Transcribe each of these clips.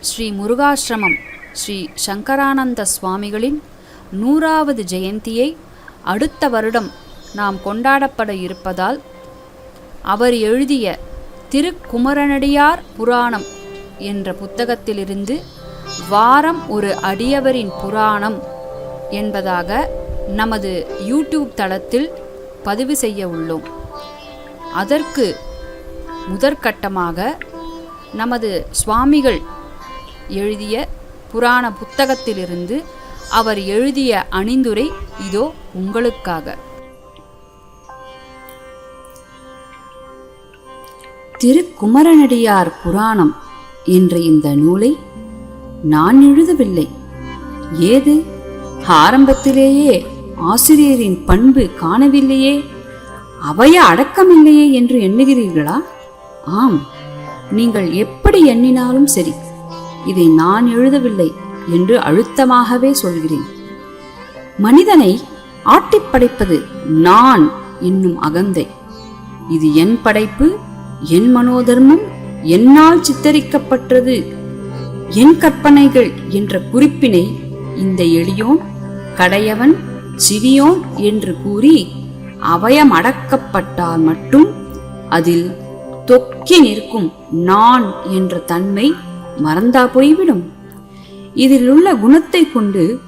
ஸ்ரீ முருகாசிரமம் ஸ்ரீ சங்கரானந்த சுவாமிகளின் நூறாவது ஜெயந்தியை அடுத்த வருடம் நாம் கொண்டாடப்பட இருப்பதால் அவர் எழுதிய திருக்குமரனடியார் புராணம் என்ற புத்தகத்திலிருந்து வாரம் ஒரு அடியவரின் புராணம் என்பதாக நமது யூடியூப் தளத்தில் பதிவு செய்ய உள்ளோம். அதற்கு முதற்கட்டமாக நமது சுவாமிகள் எழுதிய புராண புத்தகத்திலிருந்து அவர் எழுதிய அணிந்துரை இதோ உங்களுக்காக. திருக்குமரனடியார் புராணம் என்ற இந்த நூலை நான் எழுதவில்லை. ஏது? ஆரம்பத்திலேயே ஆசிரியரின் பண்பு காணவில்லையே. அவைய அடக்கமில்லையே என்று எண்ணுகிறீர்களா? ஆம் நீங்கள் எப்படி எண்ணினாலும் சரி. இதை நான் எழுதவில்லை என்று அழுத்தமாகவே சொல்கிறேன். மனிதனை ஆட்டிப் படைப்பது நான் என்னும் அகந்தை. இது என் படைப்பு என் மனோதர்மம் என்னால் சித்தரிக்கப்பட்டது. என் கற்பனைகள் என்ற குறிப்பினை இந்த எளியோன் கடையவன் சிறியோன் என்று கூறி அவயம் அடக்கப்பட்டால் மட்டும் அதில் தொக்கி நிற்கும் நான் என்ற தன்மை மறந்தா போய்விடும். இதில் உள்ள குணத்தை கொண்டு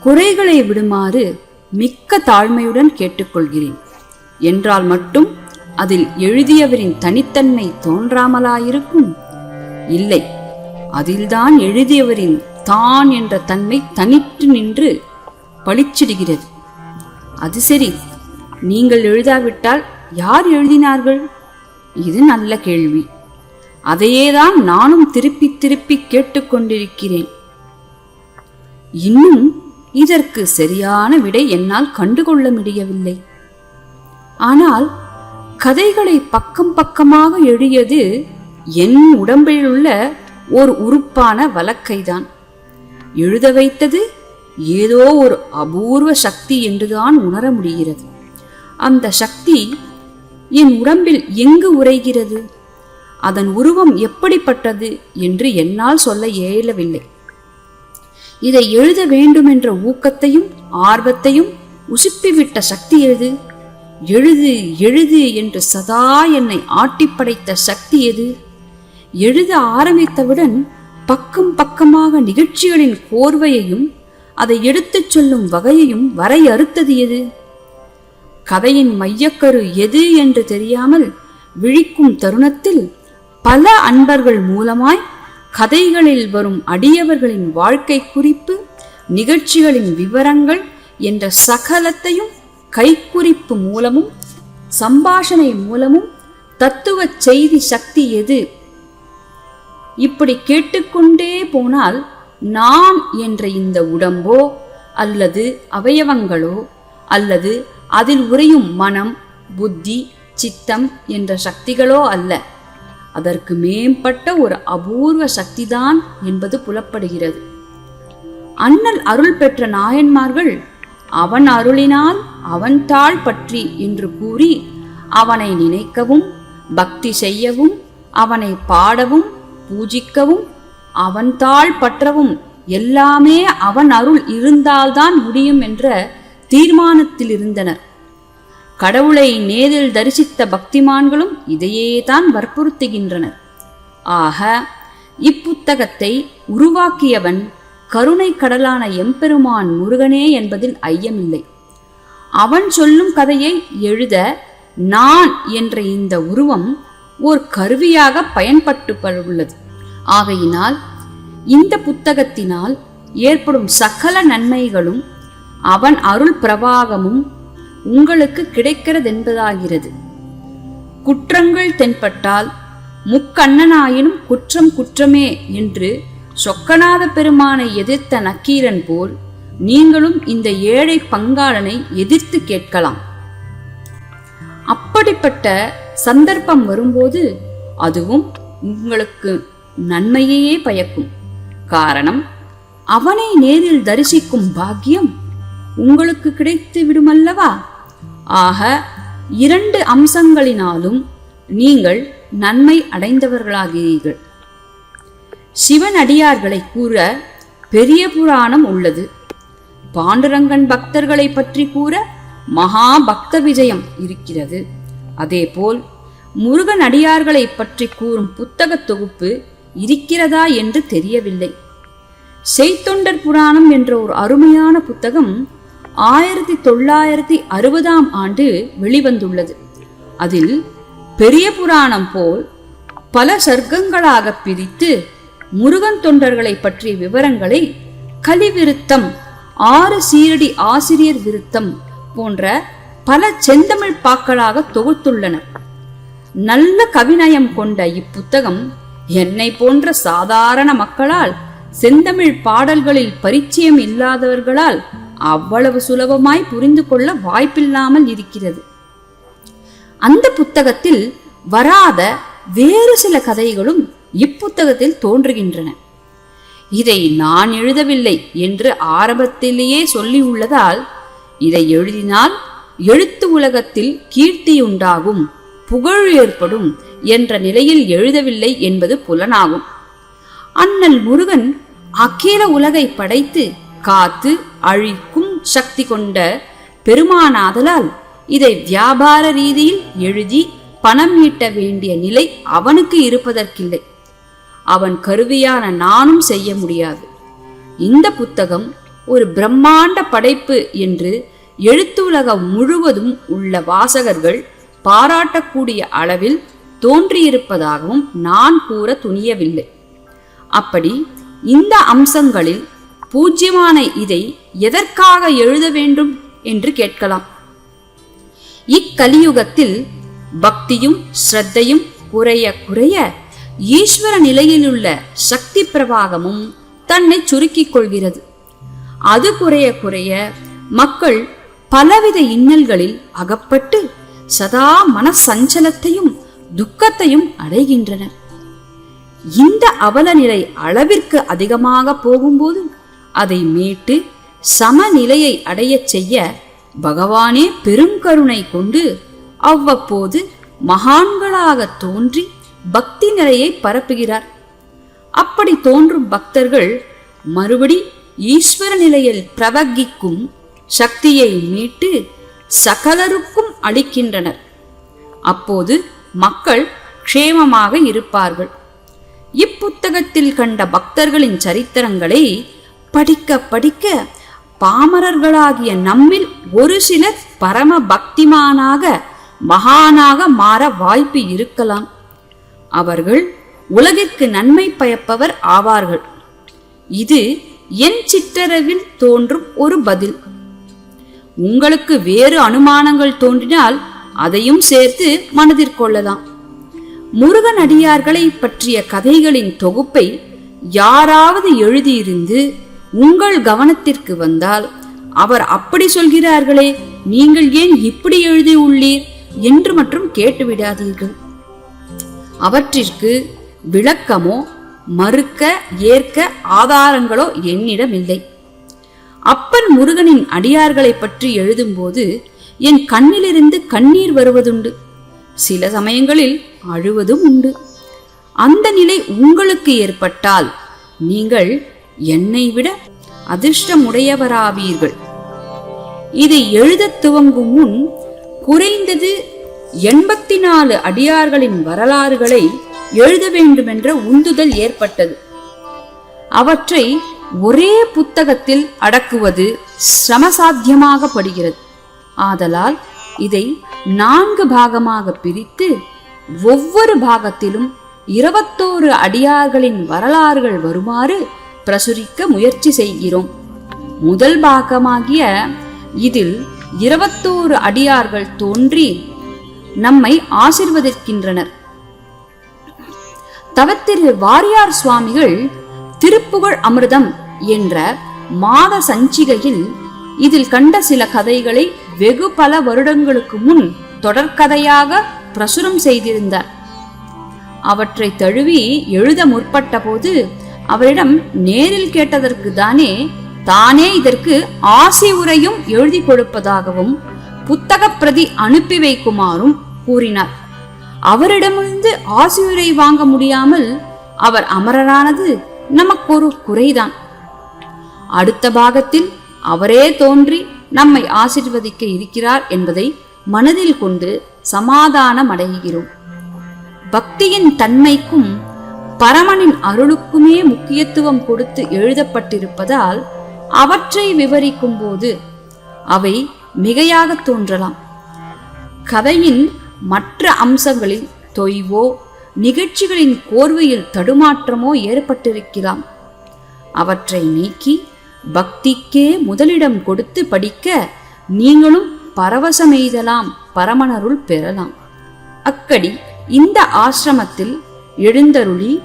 குறைகளை விடுமாறு மிக்க தாழ்மையுடன் கேட்டுக்கொள்கிறேன். என்றால் மட்டும் அதில் எழுதியவரின் தனித்தன்மை தோன்றாமலாயிருக்கும்? இல்லை. அதில்தான் எழுதியவரின் தான் என்ற தன்மை தனித்து நின்று பளிச்சிடுகிறது. அது சரி. நீங்கள் எழுதாவிட்டால் யார் எழுதினார்கள்? இது நல்ல கேள்வி. அதையேதான் நானும் திருப்பி திருப்பி கேட்டுக்கொண்டிருக்கிறேன். இன்னும் இதற்கு சரியான விடை என்னால் கண்டுகொள்ள முடியவில்லை. ஆனால் கதைகளை பக்கம் பக்கமாக எழுதியது என் உடம்பில் உள்ள ஒரு உறுப்பான வழக்கைதான். எழுத வைத்தது ஏதோ ஒரு அபூர்வ சக்தி என்றுதான் உணர முடிகிறது. அந்த சக்தி என் உடம்பில் எங்கு உரைகிறது அதன் உருவம் எப்படிப்பட்டது என்று என்னால் சொல்ல இயலவில்லை. இதை எழுத வேண்டுமென்ற ஊக்கத்தையும் ஆர்வத்தையும் உசுப்பிவிட்ட சக்தி எது? எழுது எழுது என்று சதா என்னை ஆட்டிப்படைத்த சக்தி எது? எழுத ஆரம்பித்தவுடன் பக்கம் பக்கமாக நிகழ்ச்சிகளின் கோர்வையையும் அதை எடுத்துச் சொல்லும் வகையையும் வரையறுத்தது எது? கதையின் மையக்கரு எது என்று தெரியாமல் விழிக்கும் தருணத்தில் பல அன்பர்கள் மூலமாய் கதைகளில் வரும் அடியவர்களின் வாழ்க்கை குறிப்பு நிகழ்ச்சிகளின் விவரங்கள் என்ற சகலத்தையும் கைக்குறிப்பு மூலமும் சம்பாஷணை மூலமும் தத்துவ செய்தி சக்தி எது? இப்படி கேட்டுக்கொண்டே போனால் நான் என்ற இந்த உடம்போ அல்லது அவயவங்களோ அல்லது அதில் உறையும் மனம் புத்தி சித்தம் என்ற சக்திகளோ அல்ல. அதற்கு மேம்பட்ட ஒரு அபூர்வ சக்திதான் என்பது புலப்படுகிறது. அண்ணல் அருள் பெற்ற நாயன்மார்கள் அவன் அருளினால் அவன் தாழ் பற்றி என்று கூறி அவனை நினைக்கவும் பக்தி செய்யவும் அவனை பாடவும் பூஜிக்கவும் அவன் தாழ் பற்றவும் எல்லாமே அவன் அருள் இருந்தால்தான் முடியும் என்ற தீர்மானத்தில் இருந்தனர் கடவுளை நேரில் தரிசித்த பக்திமான்களும் இதையே தான் வற்புறுத்துகின்றனர். ஆக இப்புத்தகத்தை உருவாக்கியவன் கருணை கடலான எம்பெருமான் முருகனே என்பதில் ஐயமில்லை. அவன் சொல்லும் கதையை எழுத நான் என்ற இந்த உருவம் ஓர் கருவியாக பயன்பட்டு உள்ளது ஆகையினால் இந்த புத்தகத்தினால் ஏற்படும் சகல நன்மைகளும் அவன் அருள் பிரவாகமும் உங்களுக்கு கிடைக்கிறதென்பதாகிறது. குற்றங்கள் தென்பட்டால் முக்கண்ணனாயினும் குற்றம் குற்றமே என்று சொக்கநாத பெருமானை எதிர்த்த நக்கீரன் போல் நீங்களும் இந்த ஏழை பங்காளனை எதிர்த்து கேட்கலாம். அப்படிப்பட்ட சந்தர்ப்பம் வரும்போது அதுவும் உங்களுக்கு நன்மையையே பயக்கும். காரணம் அவனை நேரில் தரிசிக்கும் பாக்கியம் உங்களுக்கு கிடைத்து விடுமல்லவா? ஆக இரண்டு அம்சங்களினாலும் நீங்கள் நன்மை அடைந்தவர்களாகிறீர்கள். சிவன் அடியார்களை கூற பெரிய புராணம் உள்ளது. பாண்டுரங்கன் பக்தர்களை பற்றி கூற மகா பக்த விஜயம் இருக்கிறது. அதேபோல் முருகன் அடியார்களை பற்றி கூறும் புத்தகத் தொகுப்பு இருக்கிறதா என்று தெரியவில்லை. செய்தொண்டர் புராணம் என்ற ஒரு அருமையான புத்தகம் ஆயிரத்தி தொள்ளாயிரத்தி அறுபதாம் ஆண்டு வெளிவந்துள்ளது. அதில் பெரிய புராணம் போல் பல சர்க்கங்களாக பிரித்து முருகன் தொண்டர்களை பற்றிய விவரங்களை கலிவிருத்தம் ஆறு சீரடி ஆசிரியர் விருத்தம் போன்ற பல செந்தமிழ் பாக்களாக தொகுத்துள்ளனர் நல்ல கவிநயம் கொண்ட இப்புத்தகம் என்னை போன்ற சாதாரண மக்களால் செந்தமிழ் பாடல்களில் பரிச்சயம் இல்லாதவர்களால் அவ்வளவு சுலபமாய் புரிந்து கொள்ள வாய்ப்பில்லாமல் இருக்கிறது. அந்த புத்தகத்தில் வராத வேறு சில கதைகளும் இப்புத்தகத்தில் தோன்றுகின்றன. இதை நான் எழுதவில்லை என்று ஆரம்பத்திலேயே சொல்லியுள்ளதால் இதை எழுதினால் எழுத்து உலகத்தில் கீர்த்தியுண்டாகும் புகழ் ஏற்படும் என்ற நிலையில் எழுதவில்லை என்பது புலனாகும். அண்ணல் முருகன் அகில உலகை படைத்து காத்து அழிக்கும் சக்தி கொண்ட பெருமானாதலால் இதை வியாபார ரீதியில் எழுதி பணம் ஈட்ட வேண்டிய நிலை அவனுக்கு இருப்பதற்கில்லை. அவன் கருவியான நானும் செய்ய முடியாது. இந்த புத்தகம் ஒரு பிரம்மாண்ட படைப்பு என்று எழுத்துலகம் முழுவதும் உள்ள வாசகர்கள் பாராட்டக்கூடிய அளவில் தோன்றியிருப்பதாகவும் நான் கூற துணியவில்லை. அப்படி இந்த அம்சங்களில் பூஜ்யமான இதை எதற்காக எழுத வேண்டும் என்று கேட்கலாம். இக்கலியுகத்தில் பக்தியும் ஸ்ரத்தையும் குறைய குறைய ஈஸ்வர நிலையிலுள்ள சக்தி பிரவாகமும் தன்னை சுருக்கிக் கொள்கிறது. அது குறைய குறைய மக்கள் பலவித இன்னல்களில் அகப்பட்டு சதா மனசஞ்சலத்தையும் துக்கத்தையும் அடைகின்றனர். இந்த அவல நிலை அளவிற்கு அதிகமாக போகும்போது அதை மீட்டு சமநிலையை அடையச் செய்ய பகவானே பெருங்கருணை கொண்டு அவ்வப்போது மகான்களாக தோன்றி பக்தி நிலையை பரப்புகிறார். அப்படி தோன்றும் பக்தர்கள் மறுபடி ஈஸ்வர நிலையில் பிரவகிக்கும் சக்தியை மீட்டு சகலருக்கும் அளிக்கின்றனர். அப்போது மக்கள் க்ஷேமமாக இருப்பார்கள். இப்புத்தகத்தில் கண்ட பக்தர்களின் சரித்திரங்களை படிக்க படிக்க பாமரர்களாகிய நம்மில் ஒரு சிலர் பரம பக்திமானாக மகானாக மாற வாய்ப்பு இருக்கலாம். அவர்கள் உலகிற்கு நன்மை பயப்பவர் ஆவார்கள். இது என் சிற்றரவில் தோன்றும் ஒரு பதில். உங்களுக்கு வேறு அனுமானங்கள் தோன்றினால் அதையும் சேர்த்து மனதிற்கொள்ளலாம் முருகன் அடியார்களை பற்றிய கதைகளின் தொகுப்பை யாராவது எழுதியிருந்து உங்கள் கவனத்திற்கு வந்தால் அவர் அப்படி சொல்கிறார்களே நீங்கள் ஏன் இப்படி எழுதியுள்ளீர் என்று மற்றும் கேட்டுவிடாதீர்கள். அவற்றிற்கு விளக்கமோ மறுக்க ஏற்க ஆதாரங்களோ என்னிடம் இல்லை அப்பன் முருகனின் அடியார்களை பற்றி எழுதும்போது என் கண்ணிலிருந்து கண்ணீர் வருவதுண்டு. சில சமயங்களில் அழுவதும் உண்டு. அந்த நிலை உங்களுக்கு ஏற்பட்டால் நீங்கள் என்னை விட அதிர்ஷ்டமுடையவராவீர்கள். இதை எழுதத் துவங்கும் முன் குறைந்தது எண்பத்தி நாலு அடியார்களின் வரலாறுகளை எழுத வேண்டுமென்ற உந்துதல் ஏற்பட்டது. அவற்றை ஒரே புத்தகத்தில் அடக்குவது சிரமசாத்தியமாக படுகிறது. ஆதலால் இதை நான்கு பாகமாக பிரித்து ஒவ்வொரு பாகத்திலும் இருபத்தோரு அடியார்களின் வரலாறுகள் வருமாறு பிரசுரிக்க முயற்சி செய்கிறோம். முதல் பாகமாகிய இதில் இருபத்தோரு அடியார்கள் தோன்றி நம்மை ஆசிர்வதிக்கின்றனர். தவத்திரு வாரியார் சுவாமிகள் திருப்புகழ் அமிர்தம் என்ற மாத சஞ்சிகையில் இதில் கண்ட சில கதைகளை வெகு பல வருடங்களுக்கு முன் தொடர்கதையாக பிரசுரம் செய்திருந்தார். அவற்றை தழுவி எழுத முற்பட்ட போது அவரிடம் நேரில் கேட்டதற்கு தானே தானே இதற்கு ஆசி உரையும் எழுதி கொடுப்பதாகவும் புத்தகப் பிரதி அனுப்பி வைக்குமாறும் கூறினார். அவரிடமிருந்து ஆசியுரை வாங்க முடியாமல் அவர் அமரரானது நமக்கு ஒரு குறைதான். அடுத்த பாகத்தில் அவரே தோன்றி நம்மை ஆசிர்வதிக்க இருக்கிறார் என்பதை மனதில் கொண்டு சமாதானம் அடைகிறோம் பக்தியின் தன்மைக்கும் பரமனின் அருளுக்குமே முக்கியத்துவம் கொடுத்து எழுதப்பட்டிருப்பதால் அவற்றை விவரிக்கும் போது அவை மிகையாக தோன்றலாம். கதையின் மற்ற அம்சங்களில் தொய்வோ நிகழ்ச்சிகளின் கோர்வையில் தடுமாற்றமோ ஏற்பட்டிருக்கலாம். அவற்றை நீக்கி பக்திக்கே முதலிடம் கொடுத்து படிக்க நீங்களும் பரவசமெய்தலாம் பரமனருள் பெறலாம். அக்கடி இந்த ஆசிரமத்தில் எழுந்தருளி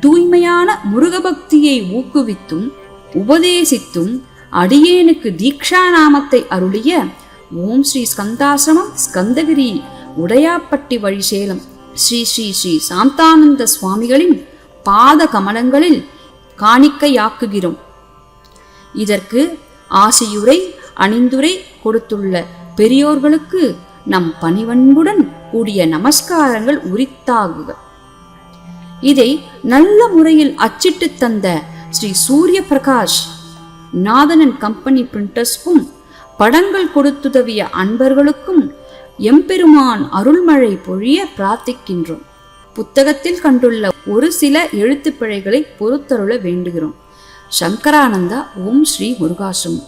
தூய்மையான முருகபக்தியை ஊக்குவித்தும் உபதேசித்தும் அடியேனுக்கு தீக்ஷா நாமத்தை அருளிய ஓம் ஸ்ரீ ஸ்கந்தாசிரமம் ஸ்கந்தகிரி உடையாப்பட்டி வழி சேலம் ஸ்ரீ ஸ்ரீ ஸ்ரீ சாந்தானந்த சுவாமிகளின் பாத கமலங்களில் காணிக்கையாக்குகிறோம். இதற்கு ஆசியுரை அணிந்துரை கொடுத்துள்ள பெரியோர்களுக்கு நம் பணிவன்புடன் கூடிய நமஸ்காரங்கள் உரித்தாகுக. இதை நல்ல முறையில் அச்சிட்டு தந்த ஸ்ரீ சூரிய பிரகாஷ் நாதனன் கம்பெனி பிரிண்டர்ஸ்க்கும் படங்கள் கொடுத்துதவிய அன்பர்களுக்கும் எம்பெருமான் அருள்மழை பொழிய பிரார்த்திக்கின்றோம். புத்தகத்தில் கண்டுள்ள ஒரு சில எழுத்துப்பிழைகளை பொறுத்தருள வேண்டுகிறோம். சங்கரானந்தா ஓம் ஸ்ரீ முருகாசம்